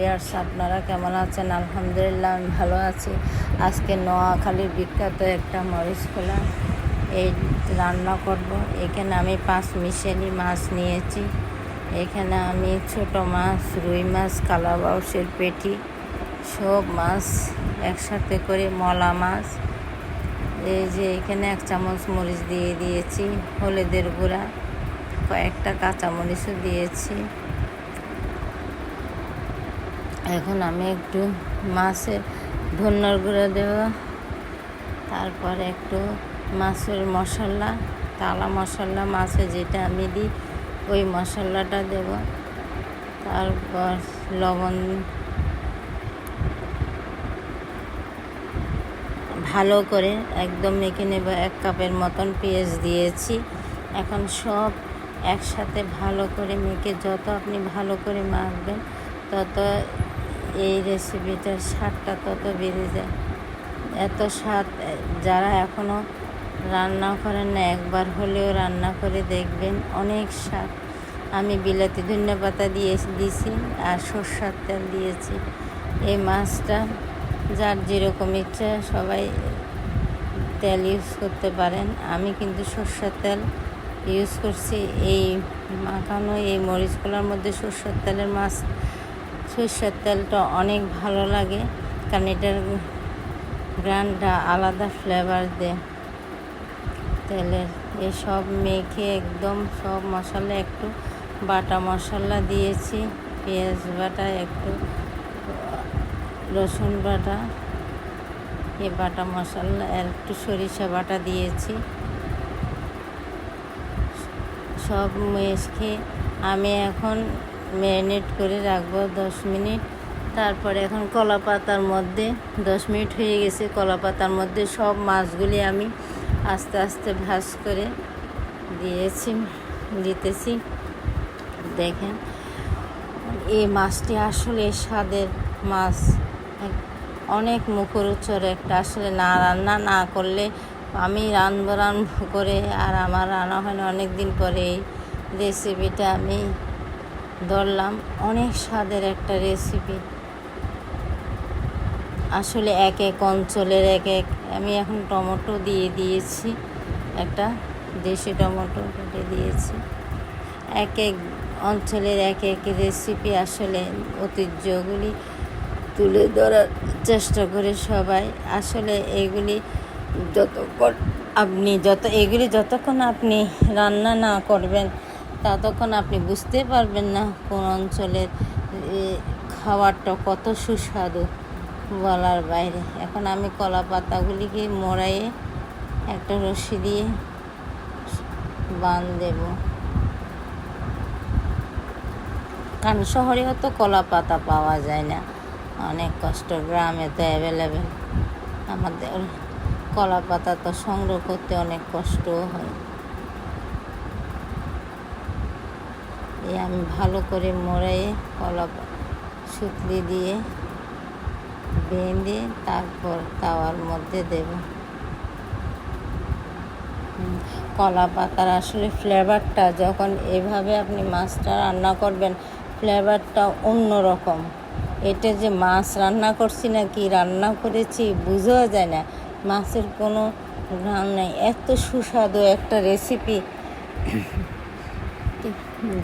বিয়ার্স আপনারা কেমন আছেন? আলহামদুলিল্লাহ, আমি ভালো আছি। আজকে নোয়াখালীর বিখ্যাত একটা মরিচ খোলা। এই রান্না করব। এখানে আমি পাঁচ মিশেলি মাছ নিয়েছি। এখানে আমি ছোট মাছ, রুই মাছ, কালা বাউসের পেটি, সব মাছ একসাথে করে মলা মাছ। এই যে এখানে এক চামচ মরিচ দিয়ে দিয়েছি, হলুদের গুঁড়া, কয়েকটা কাঁচামরিচও দিয়েছি। এখন আমি একটু মাছের ধন্যার গুঁড়ো দেব। তারপরে একটু মাছের মশলা তালা মশলা, মাছে যেটা আমি দিই, ওই মশলাটা দেব। তারপর লবণ, ভালো করে একদম মেখে নেব। এক কাপের মতন পেঁয়াজ দিয়েছি। এখন সব একসাথে ভালো করে মেখে, যত আপনি ভালো করে মাখবেন, তত এই রেসিপিটার স্বাদটা তত বেড়ে যায়। এত স্বাদ, যারা এখনও রান্না করেন না, একবার হলেও রান্না করে দেখবেন অনেক স্বাদ। আমি বিলাতি ধনিয়া পাতা দিয়ে দিয়েছি আর সর্ষার তেল দিয়েছি। এই মাছটা যার যেরকম ইচ্ছা সবাই তেল ইউজ করতে পারেন। আমি কিন্তু সর্ষের তেল ইউজ করছি। এই মাখানো এই মরিচগুলোর মধ্যে সর্ষের তেলের মাছ সর্ষের তেলটা অনেক ভালো লাগে, কারণ এটার গ্রানটা আলাদা ফ্লেভার দেয়। তেলের এসব মেখে একদম সব মশলা একটু বাটা মশলা দিয়েছি, পেঁয়াজ বাটা একটু, রসুন বাটা, এ বাটা মশলা একটু সরিষা বাটা দিয়েছি। সব মেখে আমি এখন ম্যারিনেট করে রাখব দশ মিনিট। তারপরে এখন কলা পাতার মধ্যে দশ মিনিট হয়ে গেছে। কলা পাতার মধ্যে সব মাছগুলি আমি আস্তে আস্তে ভাজ করে দিয়েছি, দিতেছি। দেখেন, এই মাছটি আসলে স্বাদের মাছ। অনেক মুখরোচর একটা আসলে না রান্না না করলে আমি রানবো রানবো করে আর আমার রান্না হয় না। অনেক দিন পরে এই রেসিপিটা আমি ধরলাম, অনেক স্বাদের একটা রেসিপি আসলে এক এক অঞ্চলের এক এক। আমি এখন টমেটো দিয়ে দিয়েছি, একটা দেশি টমেটো কেটে দিয়েছি। এক এক অঞ্চলের এক এক রেসিপি আসলে ঐতিহ্যগুলি তুলে ধরার চেষ্টা করে সবাই। আসলে এগুলি যতক্ষণ আপনি যত, এগুলি যতক্ষণ আপনি রান্না না করবেন ততক্ষণ আপনি বুঝতে পারবেন না কোন অঞ্চলের খাবারটা কত সুস্বাদু বলার বাইরে। এখন আমি কলা পাতাগুলিকে মোড়াইয়ে একটা রশি দিয়ে বান দেব কারণ শহরেও তো কলা পাতা পাওয়া যায় না। অনেক কষ্ট, গ্রামে তো অ্যাভেলেবেল আমাদের কলা পাতা তো সংগ্রহ করতে অনেক কষ্টও হয়। এই আমি ভালো করে মোড়াইয়ে কলা সুতলি দিয়ে বেঁধে তারপর তাওয়ার মধ্যে দেব। কলা পাতার আসলে ফ্লেভারটা যখন এভাবে আপনি মাছটা রান্না করবেন ফ্লেভারটা অন্য রকম। এটা যে মাছ রান্না করছি না কি রান্না করেছি বুঝেও যায় না। মাছের কোনো ঘ্রাণ নেই। এত সুস্বাদু একটা রেসিপি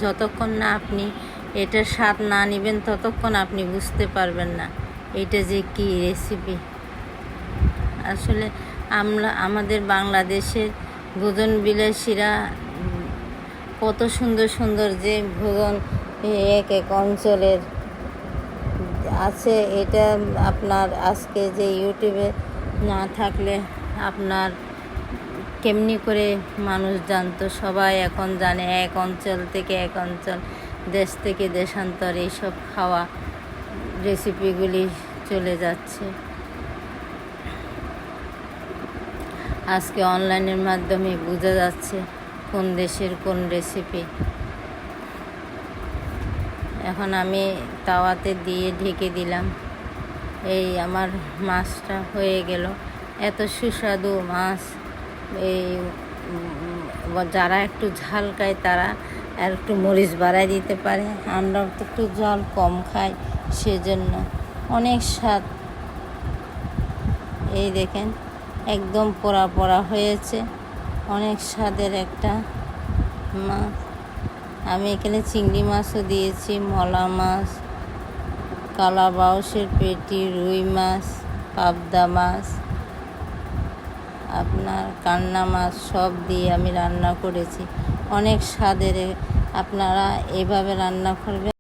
যতক্ষণ না আপনি এটার স্বাদ না নেবেন, ততক্ষণ আপনি বুঝতে পারবেন না এটা যে কি রেসিপি আসলে আমরা, আমাদের বাংলাদেশের ভোজন বিলাসীরা কত সুন্দর সুন্দর যে ভোজন এক এক অঞ্চলের আছে, এটা আপনার আজকে যে ইউটিউবে না থাকলে আপনার কেমনি করে মানুষ জানতো? সবাই এখন জানে, এক অঞ্চল থেকে এক অঞ্চল, দেশ থেকে দেশান্তর, এইসব খাওয়া রেসিপিগুলি চলে যাচ্ছে। আজকে অনলাইনের মাধ্যমে বোঝা যাচ্ছে কোন দেশের কোন রেসিপি এখন আমি তাওয়াতে দিয়ে ঢেকে দিলাম। এই আমার মাছটা হয়ে গেল। এত সুস্বাদু মাছ। এই যারা একটু ঝাল খায় তারা আর একটু মরিচ বাড়াই দিতে পারে। আমরা তো একটু জল কম খাই সেজন্য। অনেক স্বাদ। এই দেখেন, একদম পোড়া পোড়া হয়েছে। অনেক স্বাদের একটা মাছ। আমি এখানে চিংড়ি মাছও দিয়েছি, মলা মাছ কালা বাউসের পেটি, রুই মাছ, পাবদা মাছ। আপনার কান্না মাছ সব দিয়ে আমি রান্না করেছি। অনেক স্বাদের আপনারা এভাবে রান্না করবেন।